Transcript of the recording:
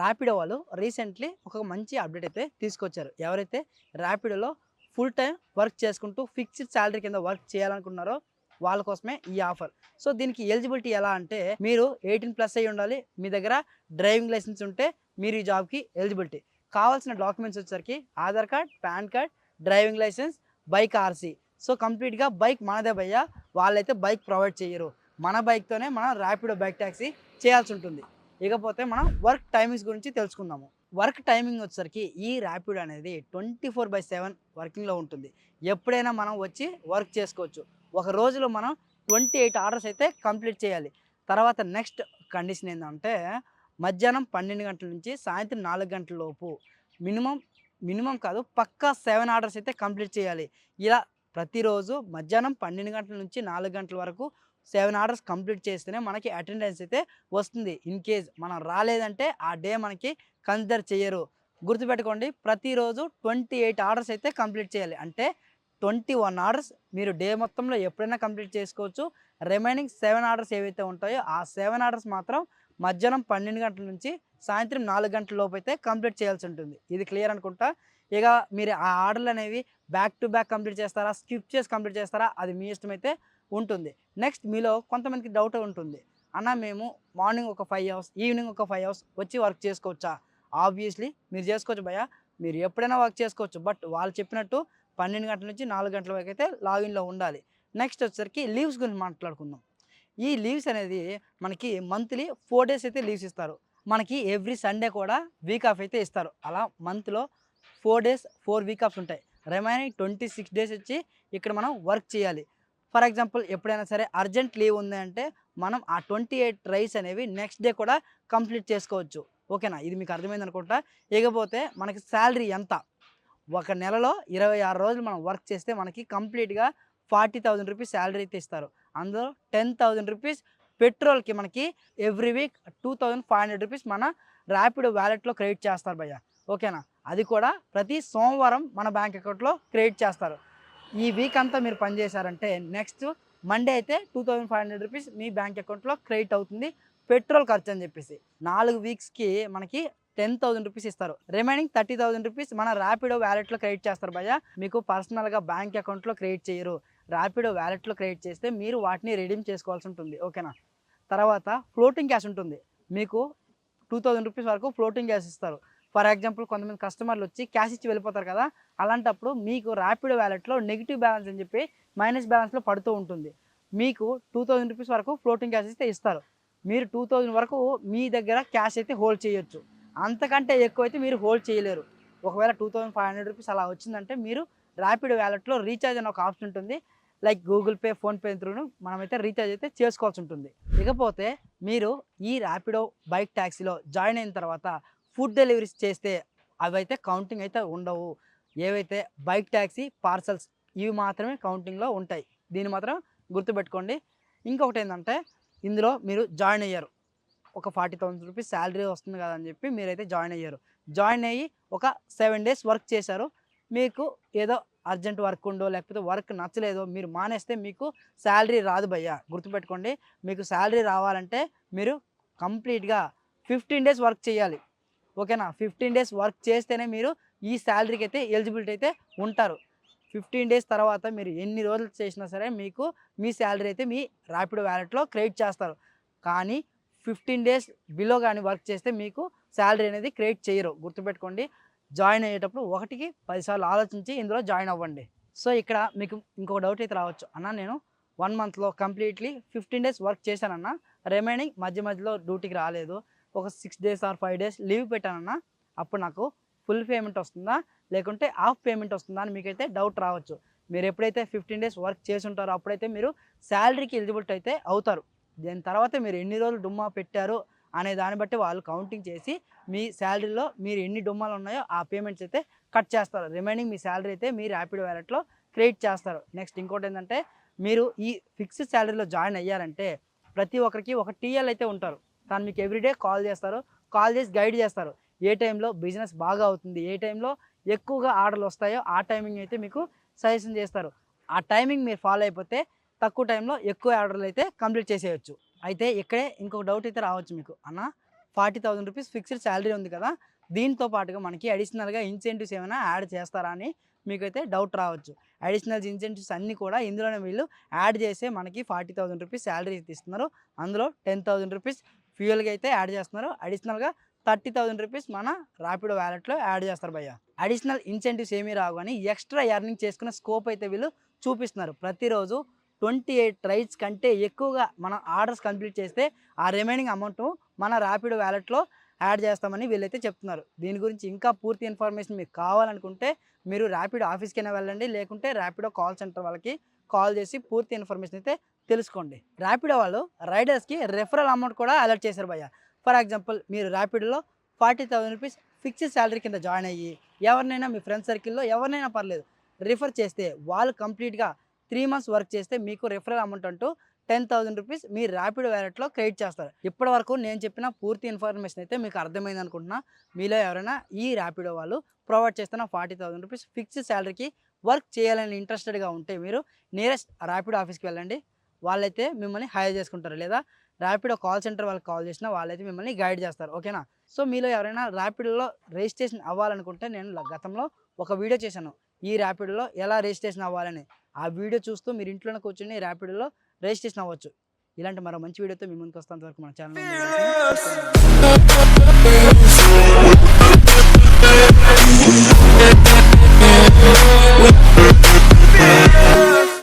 ర్యాపిడో వాళ్ళు రీసెంట్లీ ఒక మంచి అప్డేట్ అయితే తీసుకొచ్చారు. ఎవరైతే ర్యాపిడోలో ఫుల్ టైం వర్క్ చేసుకుంటూ ఫిక్స్డ్ శాలరీ కింద వర్క్ చేయాలనుకుంటున్నారో వాళ్ళ కోసమే ఈ ఆఫర్. సో దీనికి ఎలిజిబిలిటీ ఎలా అంటే మీరు ఎయిటీన్ ప్లస్ అయ్యి ఉండాలి. మీ దగ్గర డ్రైవింగ్ లైసెన్స్ ఉంటే మీరు ఈ జాబ్కి ఎలిజిబిలిటీ. కావాల్సిన డాక్యుమెంట్స్ వచ్చేసరికి Aadhaar card PAN card driving licence bike RC so. కంప్లీట్గా బైక్ మనదే భయ్యా. వాళ్ళైతే బైక్ ప్రొవైడ్ చేయరు మన బైక్తోనే మనం ర్యాపిడో బైక్ ట్యాక్సీ చేయాల్సి ఉంటుంది. ఇకపోతే మనం వర్క్ టైమింగ్స్ గురించి తెలుసుకుందాము. వర్క్ టైమింగ్ వచ్చేసరికి ఈ ర్యాపిడ్ అనేది ట్వంటీ ఫోర్ బై సెవెన్ వర్కింగ్లో ఉంటుంది. ఎప్పుడైనా మనం వచ్చి వర్క్ చేసుకోవచ్చు. ఒక రోజులో మనం ట్వంటీ ఎయిట్ ఆర్డర్స్ అయితే కంప్లీట్ చేయాలి. తర్వాత నెక్స్ట్ కండిషన్ ఏంటంటే మధ్యాహ్నం పన్నెండు గంటల నుంచి సాయంత్రం నాలుగు గంటల లోపు మినిమం మినిమం కాదు పక్కా సెవెన్ ఆర్డర్స్ అయితే కంప్లీట్ చేయాలి. ఇలా ప్రతిరోజు మధ్యాహ్నం పన్నెండు గంటల నుంచి నాలుగు గంటల వరకు సెవెన్ ఆర్డర్స్ కంప్లీట్ చేస్తేనే మనకి అటెండెన్స్ అయితే వస్తుంది. ఇన్ కేజ్ మనం రాలేదంటే ఆ డే మనకి కన్సిడర్ చేయరు. గుర్తుపెట్టుకోండి ప్రతిరోజు ట్వంటీ ఎయిట్ ఆర్డర్స్ అయితే కంప్లీట్ చేయాలి. అంటే ట్వంటీ వన్ ఆర్డర్స్ మీరు డే మొత్తంలో ఎప్పుడైనా కంప్లీట్ చేసుకోవచ్చు. రిమైనింగ్ సెవెన్ ఆర్డర్స్ ఏవైతే ఉంటాయో ఆ సెవెన్ ఆర్డర్స్ మాత్రం మధ్యాహ్నం పన్నెండు గంటల నుంచి సాయంత్రం నాలుగు గంటల లోపు అయితే కంప్లీట్ చేయాల్సి ఉంటుంది. ఇది క్లియర్ అనుకుంటా? ఇక మీరు ఆ ఆర్డర్లు అనేవి బ్యాక్ టు బ్యాక్ కంప్లీట్ చేస్తారా? స్కిప్ చేసి కంప్లీట్ చేస్తారా? అది మీ ఇష్టమైతే ఉంటుంది. నెక్స్ట్ మీలో కొంతమందికి డౌట్ ఉంటుంది. అన్న మేము మార్నింగ్ ఒక ఫైవ్ అవర్స్ ఈవినింగ్ ఒక ఫైవ్ అవర్స్ వచ్చి వర్క్ చేసుకోవచ్చా? ఆబ్వియస్లీ మీరు చేసుకోవచ్చు భయ మీరు ఎప్పుడైనా వర్క్ చేసుకోవచ్చు. బట్ వాళ్ళు చెప్పినట్టు పన్నెండు గంటల నుంచి నాలుగు గంటల వరకు అయితే లాగిన్లో ఉండాలి. నెక్స్ట్ వచ్చేసరికి లీవ్స్ గురించి మాట్లాడుకుందాం. ఈ లీవ్స్ అనేది మనకి మంత్లీ ఫోర్ డేస్ అయితే లీవ్స్ ఇస్తారు. మనకి ఎవ్రీ సండే కూడా వీక్ ఆఫ్ అయితే ఇస్తారు. అలా మంత్లో four days four week offs ఉంటాయి. రిమైనింగ్ ట్వంటీ సిక్స్ డేస్ వచ్చి ఇక్కడ మనం వర్క్ చేయాలి. ఫర్ ఎగ్జాంపుల్ ఎప్పుడైనా సరే అర్జెంట్ లీవ్ ఉంది అంటే మనం ఆ ట్వంటీ ఎయిట్ రైస్ అనేవి నెక్స్ట్ డే కూడా కంప్లీట్ చేసుకోవచ్చు. ఓకేనా? ఇది మీకు అర్థమైంది అనుకుంటా? ఇకపోతే మనకి శాలరీ ఎంత? ఒక నెలలో ఇరవై ఆరు రోజులు మనం వర్క్ చేస్తే మనకి కంప్లీట్గా ఫార్టీ థౌజండ్ రూపీస్ శాలరీ అయితే ఇస్తారు. అందులో టెన్ థౌజండ్ రూపీస్ పెట్రోల్కి మనకి every week two thousand five hundred rupees మన ర్యాపిడ్ వ్యాలెట్లో క్రెడిట్ చేస్తారు భయ్య. ఓకేనా? అది కూడా ప్రతి సోమవారం మన బ్యాంక్ అకౌంట్లో క్రెడిట్ చేస్తారు. ఈ వీక్ అంతా మీరు పనిచేశారంటే నెక్స్ట్ మండే అయితే two thousand five hundred rupees మీ బ్యాంక్ అకౌంట్లో క్రెడిట్ అవుతుంది. పెట్రోల్ ఖర్చు అని చెప్పేసి. నాలుగు వీక్స్కి మనకి టెన్ థౌసండ్ రూపీస్ ఇస్తారు. రిమైనింగ్ థర్టీ థౌసండ్ రూపీస్ మన ర్యాపిడో వ్యాలెట్లో క్రెడిట్ చేస్తారు భయ్య. మీకు పర్సనల్గా బ్యాంక్ అకౌంట్లో క్రెడిట్ చేయరు. ర్యాపిడో వ్యాలెట్లో క్రెడిట్ చేస్తే మీరు వాటిని రెడీమ్ చేసుకోవాల్సి ఉంటుంది. ఓకేనా తర్వాత ఫ్లోటింగ్ క్యాష్ ఉంటుంది. మీకు టూ థౌజండ్ రూపీస్ వరకు ఫ్లోటింగ్ క్యాష్ ఇస్తారు. ఫర్ ఎగ్జాంపుల్ కొంతమంది కస్టమర్లు వచ్చి క్యాష్ ఇచ్చి వెళ్ళిపోతారు కదా అలాంటప్పుడు మీకు ర్యాపిడో వ్యాలెట్లో నెగిటివ్ బ్యాలెన్స్ అని చెప్పి మైనస్ బ్యాలెన్స్లో పడుతూ ఉంటుంది. మీకు టూ థౌజండ్ రూపీస్ వరకు ఫ్లోటింగ్ క్యాష్ అయితే ఇస్తారు. మీరు టూ థౌజండ్ వరకు మీ దగ్గర క్యాష్ అయితే హోల్డ్ చేయొచ్చు. అంతకంటే ఎక్కువ అయితే మీరు హోల్డ్ చేయలేరు. ఒకవేళ two thousand five hundred rupees అలా వచ్చిందంటే మీరు ర్యాపిడ్ వ్యాలెట్లో రీఛార్జ్ అనే ఒక ఆప్షన్ ఉంటుంది. లైక్ గూగుల్ పే ఫోన్పే త్రూను మనమైతే రీఛార్జ్ అయితే చేసుకోవాల్సి ఉంటుంది. ఇకపోతే మీరు ఈ ర్యాపిడో బైక్ ట్యాక్సీలో జాయిన్ అయిన తర్వాత ఫుడ్ డెలివరీస్ చేస్తే అవైతే కౌంటింగ్ అయితే ఉండవు. ఏవైతే బైక్ ట్యాక్సీ పార్సల్స్ ఇవి మాత్రమే కౌంటింగ్లో ఉంటాయి. దీన్ని మాత్రం గుర్తుపెట్టుకోండి. ఇంకొకటి ఏంటంటే ఇందులో మీరు జాయిన్ అయ్యారు. ఒక ఫార్టీ థౌసండ్ రూపీస్ శాలరీ వస్తుంది కదా అని చెప్పి మీరైతే జాయిన్ అయ్యారు. జాయిన్ అయ్యి ఒక సెవెన్ డేస్ వర్క్ చేశారు. మీకు ఏదో అర్జెంట్ వర్క్ ఉండో లేకపోతే వర్క్ నచ్చలేదో మీరు మానేస్తే మీకు శాలరీ రాదు భయ్య. గుర్తుపెట్టుకోండి. మీకు శాలరీ రావాలంటే మీరు కంప్లీట్గా ఫిఫ్టీన్ డేస్ వర్క్ చేయాలి. ఓకేనా? ఫిఫ్టీన్ డేస్ వర్క్ చేస్తేనే మీరు ఈ శాలరీకి అయితే ఎలిజిబిలిటీ అయితే ఉంటారు. ఫిఫ్టీన్ డేస్ తర్వాత మీరు ఎన్ని రోజులు చేసినా సరే మీకు మీ శాలరీ అయితే మీ ర్యాపిడ్ వ్యాలెట్లో క్రెడిట్ చేస్తారు. కానీ ఫిఫ్టీన్ డేస్ బిలో కానీ వర్క్ చేస్తే మీకు శాలరీ అనేది క్రియేట్ చేయరు. గుర్తుపెట్టుకోండి. జాయిన్ అయ్యేటప్పుడు ఒకటికి పదిసార్లు ఆలోచించి ఇందులో జాయిన్ అవ్వండి. సో ఇక్కడ మీకు ఇంకొక డౌట్ అయితే రావచ్చు. అన్న నేను వన్ మంత్లో కంప్లీట్లీ ఫిఫ్టీన్ డేస్ వర్క్ చేశానన్న రిమైనింగ్ మధ్య మధ్యలో డ్యూటీకి రాలేదు. ఒక six days or five days leave పెట్టానన్నా అప్పుడు నాకు ఫుల్ పేమెంట్ వస్తుందా? లేకుంటే హాఫ్ పేమెంట్ వస్తుందా అని మీకైతే డౌట్ రావచ్చు. మీరు ఎప్పుడైతే ఫిఫ్టీన్ డేస్ వర్క్ చేసి ఉంటారో అప్పుడైతే మీరు శాలరీకి ఎలిజిబిలిటీ అయితే అవుతారు. దాని తర్వాత మీరు ఎన్ని రోజులు డుమ్మా పెట్టారు అనే దాన్ని బట్టి వాళ్ళు కౌంటింగ్ చేసి మీ శాలరీలో మీరు ఎన్ని డుమ్మాలు ఉన్నాయో ఆ పేమెంట్స్ అయితే కట్ చేస్తారు. రిమైనింగ్ మీ శాలరీ అయితే మీరు ర్యాపిడ్ వ్యాలెట్లో క్రియేట్ చేస్తారు. నెక్స్ట్ ఇంకోటి ఏంటంటే మీరు ఈ ఫిక్స్డ్ శాలరీలో జాయిన్ అయ్యారంటే ప్రతి ఒక్కరికి ఒక టీఎల్ అయితే ఉంటారు. తను మీకు ఎవ్రీడే కాల్ చేస్తారు. కాల్ చేసి గైడ్ చేస్తారు. ఏ టైంలో బిజినెస్ బాగా అవుతుంది ఏ టైంలో ఎక్కువగా ఆర్డర్లు వస్తాయో ఆ టైమింగ్ అయితే మీకు సజెషన్ చేస్తారు. ఆ టైమింగ్ మీరు ఫాలో అయిపోతే తక్కువ టైంలో ఎక్కువ ఆర్డర్లు అయితే కంప్లీట్ చేసేయచ్చు. అయితే ఇక్కడే ఇంకొక డౌట్ అయితే రావచ్చు మీకు. అన్న forty thousand rupees fixed salary ఉంది కదా దీంతో పాటుగా మనకి అడిషనల్గా ఇన్సెంటివ్స్ ఏమైనా యాడ్ చేస్తారా అని మీకైతే డౌట్ రావచ్చు. అడిషనల్ ఇన్సెంటివ్స్ అన్నీ కూడా ఇందులోనే వీళ్ళు యాడ్ చేసే మనకి ఫార్టీ థౌసండ్ రూపీస్ శాలరీ ఇస్తున్నారు. అందులో టెన్ థౌసండ్ రూపీస్ ఫ్యూయల్కి అయితే యాడ్ చేస్తున్నారు. అడిషనల్గా థర్టీ థౌసండ్ రూపీస్ మన ర్యాపిడో వ్యాలెట్లో యాడ్ చేస్తారు భయ్య. అడిషనల్ ఇన్సెంటివ్స్ ఏమీ రావు కానీ ఎక్స్ట్రా ఎర్నింగ్ చేసుకునే స్కోప్ అయితే వీళ్ళు చూపిస్తున్నారు. ప్రతిరోజు ట్వంటీ ఎయిట్ రైడ్స్ కంటే ఎక్కువగా మనం ఆర్డర్స్ కంప్లీట్ చేస్తే ఆ రిమైనింగ్ అమౌంట్ మన ర్యాపిడ్ వ్యాలెట్లో యాడ్ చేస్తామని వీళ్ళైతే చెప్తున్నారు. దీని గురించి ఇంకా పూర్తి ఇన్ఫర్మేషన్ మీకు కావాలనుకుంటే మీరు ర్యాపిడ్ ఆఫీస్కైనా వెళ్ళండి లేకుంటే ర్యాపిడో కాల్ సెంటర్ వాళ్ళకి కాల్ చేసి పూర్తి ఇన్ఫర్మేషన్ అయితే తెలుసుకోండి. ర్యాపిడో వాళ్ళు రైడర్స్కి రెఫరల్ అమౌంట్ కూడా అలర్ట్ చేశారు భయ్య. ఫర్ ఎగ్జాంపుల్ మీరు ర్యాపిడోలో forty thousand rupees fixed salary కింద జాయిన్ అయ్యి ఎవరినైనా మీ ఫ్రెండ్ సర్కిల్లో ఎవరినైనా పర్లేదు రిఫర్ చేస్తే వాళ్ళు కంప్లీట్గా త్రీ మంత్స్ వర్క్ చేస్తే మీకు రిఫరల్ అమౌంట్ అంటూ టెన్ థౌసండ్ రూపీస్ మీ ర్యాపిడ్ వ్యాలెట్లో క్రెడిట్ చేస్తారు. ఇప్పటి వరకు నేను చెప్పిన పూర్తి ఇన్ఫర్మేషన్ అయితే మీకు అర్థమైంది అనుకుంటున్నా. మీలో ఎవరైనా ఈ ర్యాపిడో వాళ్ళు ప్రొవైడ్ చేస్తున్న ఫార్టీ థౌసండ్ రూపీస్ ఫిక్స్డ్ శాలరీకి వర్క్ చేయాలని ఇంట్రెస్టెడ్గా ఉంటే మీరు నియరెస్ట్ ర్యాపిడో ఆఫీస్కి వెళ్ళండి. వాళ్ళైతే మిమ్మల్ని హైర్ చేసుకుంటారు. లేదా ర్యాపిడో కాల్ సెంటర్ వాళ్ళకి కాల్ చేసినా వాళ్ళైతే మిమ్మల్ని గైడ్ చేస్తారు. ఓకేనా? సో మీలో ఎవరైనా ర్యాపిడోలో రిజిస్ట్రేషన్ అవ్వాలనుకుంటే నేను గతంలో ఒక వీడియో చేశాను. ఈ ర్యాపిడోలో ఎలా రిజిస్ట్రేషన్ అవ్వాలని. ఆ వీడియో చూస్తూ మీరు ఇంట్లోనే కూర్చొని ర్యాపిడోలో రిజిస్ట్రేషన్ అవ్వచ్చు. ఇలాంటి మరో మంచి వీడియోతో మీ ముందుకు వస్తాను. వరకు మన ఛానల్